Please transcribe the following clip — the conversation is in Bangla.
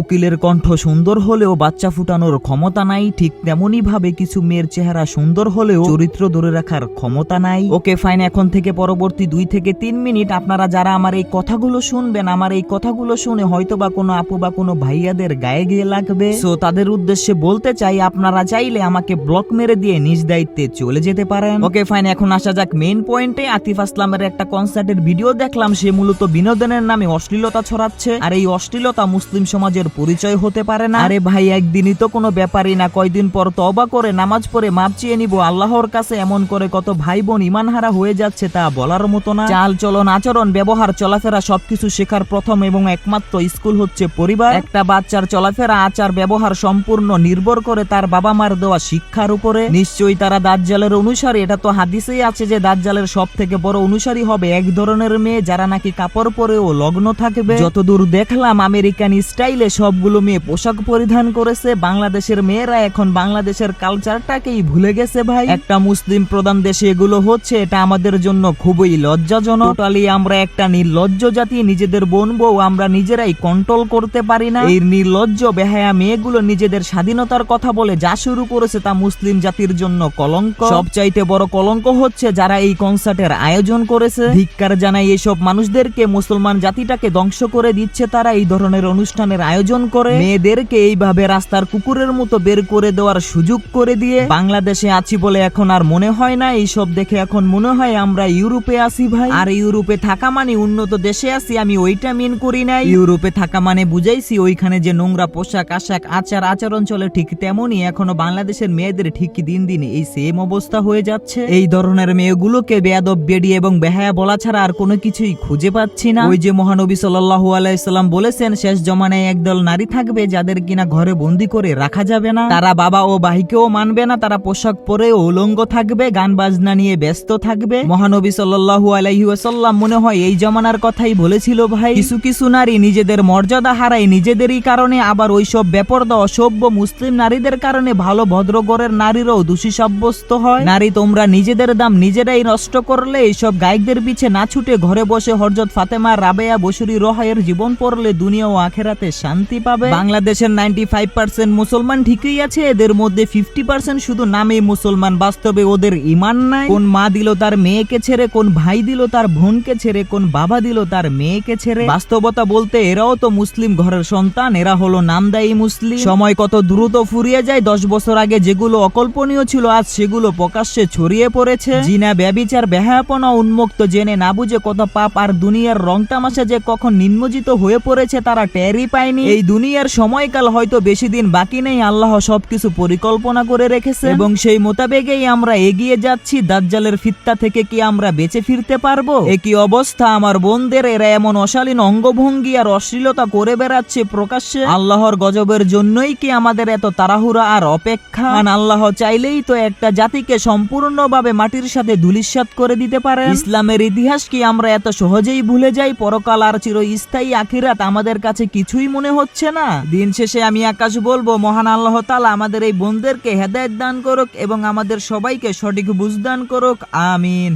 কোকিলের কণ্ঠ সুন্দর হলেও বাচ্চা ফুটানোর ক্ষমতা নাই, ঠিক তেমনই ভাবে কিছু মেয়ের চেহারা সুন্দর হলেও চরিত্র ধরে রাখার ক্ষমতা নাই। ওকে ফাইন এখন থেকে পরবর্তী দুই থেকে তিন মিনিট আপনারা যারা আমার এই কথাগুলো শুনবেন, আমার এই কথাগুলো শুনে হয়তো বা কোনো আপু বা কোনো ভাইয়াদের গায়ে গিয়ে লাগবে। সো তাদের উদ্দেশ্যে বলতে চাই, আপনারা চাইলে আমাকে ব্লক মেরে দিয়ে নিজ দায়িত্বে চলে যেতে পারেন। ওকে ফাইন এখন আসা যাক মেইন পয়েন্টে আতিফ আসলামের একটা কনসার্টের ভিডিও দেখলাম, সে মূলত বিনোদনের নামে অশ্লীলতা ছড়াচ্ছে। আর এই অশ্লীলতা মুসলিম সমাজের পরিচয় হতে পারে না? আরে ভাই, একদিনই তো কোনো ব্যাপারই না। কয়দিন পর তবা করে নামাজ পড়ে মাপ চেয়ে নিব। আল্লাহর কাছে এমন করে কত ভাই বোন ইমানহারা হয়ে যাচ্ছে তা বলার মতো না। চাল চলন আচরণ, ব্যবহার, চলাফেরা সবকিছু শেখার প্রথম এবং একমাত্র স্কুল হচ্ছে পরিবার। একটা বাচ্চার চলাফেরা, আচার, ব্যবহার সম্পূর্ণ নির্ভর করে তার বাবা মার দেওয়া শিক্ষার উপরে। নিশ্চয়ই তারা দাজ্জালের অনুসারী। এটা তো হাদিসেই আছে যে দাজ্জালের সব থেকে বড় অনুসারী হবে এক ধরনের মেয়ে যারা নাকি কাপড় পরেও লগ্ন থাকবে। যতদূর দেখলাম, আমেরিকান স্টাইলে সবগুলো মেয়ে পোশাক পরিধান করেছে বাংলাদেশের মেয়েরা। এখন বাংলাদেশের কালচারটাকেই ভুলে গেছে ভাই। একটা মুসলিম প্রধান দেশে এগুলো হচ্ছে, এটা আমাদের জন্য খুবই লজ্জাজনক। টোটালি আমরা একটা নির্লজ্জ জাতি, নিজেদের বোন বউ আমরা নিজেরাই কন্ট্রোল করতে পারি না। এই নির্লজ্জ, বেহায়া মেয়েগুলো নিজেদের স্বাধীনতার কথা বলে যা শুরু করেছে তা মুসলিম জাতির জন্য কলঙ্ক। সবচাইতে বড় কলঙ্ক হচ্ছে যারা এই কনসার্টের আয়োজন করেছে। ধিক্কার জানাই এসব মানুষদেরকে, মুসলমান জাতিটাকে ধ্বংস করে দিচ্ছে তারা। এই ধরনের অনুষ্ঠানের আয়োজন করে। মেয়েদেরকে এইভাবে রাস্তার কুকুরের মতো বের করে দেওয়ার সুযোগ করে দিয়ে বাংলাদেশে আছি বলে এখন আর মনে হয় না। এইসব দেখে এখন মনে হয় আমরা ইউরোপে আছি ভাই। আর ইউরোপে থাকা মানে উন্নত দেশে আছি, আমি ওইটা মিন করি না ইউরোপে থাকা মানে বুঝাইছি, ওইখানে যে নোংরা পোশাক, আশাক, আচার, আচরণ চলে ঠিক তেমনই, এখনও বাংলাদেশের মেয়েদের ঠিক দিন দিন এই সেম অবস্থা হয়ে যাচ্ছে। এই ধরনের মেয়েগুলোকে বেয়াদব, বেডি এবং বেহায়া বলা ছাড়া আর কোনো কিছুই খুঁজে পাচ্ছি না। ওই যে মহানবী সাল্লাল্লাহু আলাইসাল্লাম বলেছেন, শেষ জমানায় একদল নারী থাকবে যাদের কিনা ঘরে বন্দি করে রাখা যাবে না। তারা বাবা ও বাহিকেও মানবে না, তারা পোশাক পরে উলঙ্গ থাকবে, গান বাজনা নিয়ে ব্যস্ত থাকবে। মহানবী সাল্লাল্লাহু আলাইহি ওয়াসাল্লাম মনে হয় এই জমানার কথাই বলেছিল, ভাই, কিছু কিছু নারী নিজেদের মর্যাদা হারায় নিজেদেরই কারণে, আবার ওইসব বেপরদা, অসভ্য মুসলিম নারীদের কারণে ভালো ভদ্রগরের নারীরাও দোষী সাব্যস্ত হয়। নারী তোমরা নিজেদের দাম নিজেরাই নষ্ট করলে এইসব গায়কদের পিছে না ছুটে ঘরে বসে হরজত ফাতেমা রাবেয়া বসুরি রহায়ের জীবন পড়লে দুনিয়া ও আখেরাতে শান্তি পাবে। বাংলাদেশের নাইনটি ফাইভ পার্সেন্ট মুসলমান ঠিকই আছে, এদের মধ্যে ফিফটি পার্সেন্ট শুধু নামেই মুসলমান, বাস্তবে ওদের ইমান নাই। কোন মা দিল তার মেয়েকে ছেড়ে, কোন ভাই দিল তার বোনকে ছেড়ে, কোন বাবা দিল তার মেয়েকে ছেড়ে। বাস্তবতা বলতে এরাও তো মুসলিম ঘরের সন্তান, এরা হলো নামদায়ী মুসলিম। সময় কত দ্রুত ফুরিয়ে যায়, দশ বছর আগে যেগুলো অকল্পনীয় ছিল, আজ সেগুলো প্রকাশ্যে ছড়িয়ে পড়েছে। জিনা ব্যবিচার, বেহায়াপনা, উন্মুক্ত জেনে না বুঝে কত পাপ আর দুনিয়ার রং তামাশা যে কখন নিম্নজিত হয়ে পড়েছে, তারা টেরই পায়নি। এই দুনিয়ার সময়কাল হয়তো বেশি দিন বাকি নেই, আল্লাহ সবকিছু পরিকল্পনা করে রেখেছে। এবং সেই মোতাবেকেই আমরা এগিয়ে যাচ্ছি, দাজ্জালের ফিত্তা থেকে কি আমরা বেঁচে ফিরতে পারব? একই অবস্থা? আমার বোনদের, এরা এমন অশালীন অঙ্গভঙ্গি আর অশ্লীলতা করে বেড়াচ্ছে প্রকাশ্যে। আল্লাহর গজবের জন্যই কি আমাদের এত তাড়াহুড়া আর অপেক্ষা? আল্লাহ চাইলেই তো একটা জাতিকে সম্পূর্ণভাবে মাটির সাথে ধুলিস্বাত করে দিতে পারে ইসলামের ইতিহাস কি আমরা এত সহজেই ভুলে যাই? পরকাল আর চিরস্থায়ী আখিরাত আমাদের কাছে কিছুই মনে হচ্ছে না। দিন শেষে আমি আকাশ বলব, মহান আল্লাহ তালা আমাদের এই বোনদেরকে হেদায়ত দান করুক এবং আমাদের সবাইকে সঠিক বুঝদান করুক। আমিন।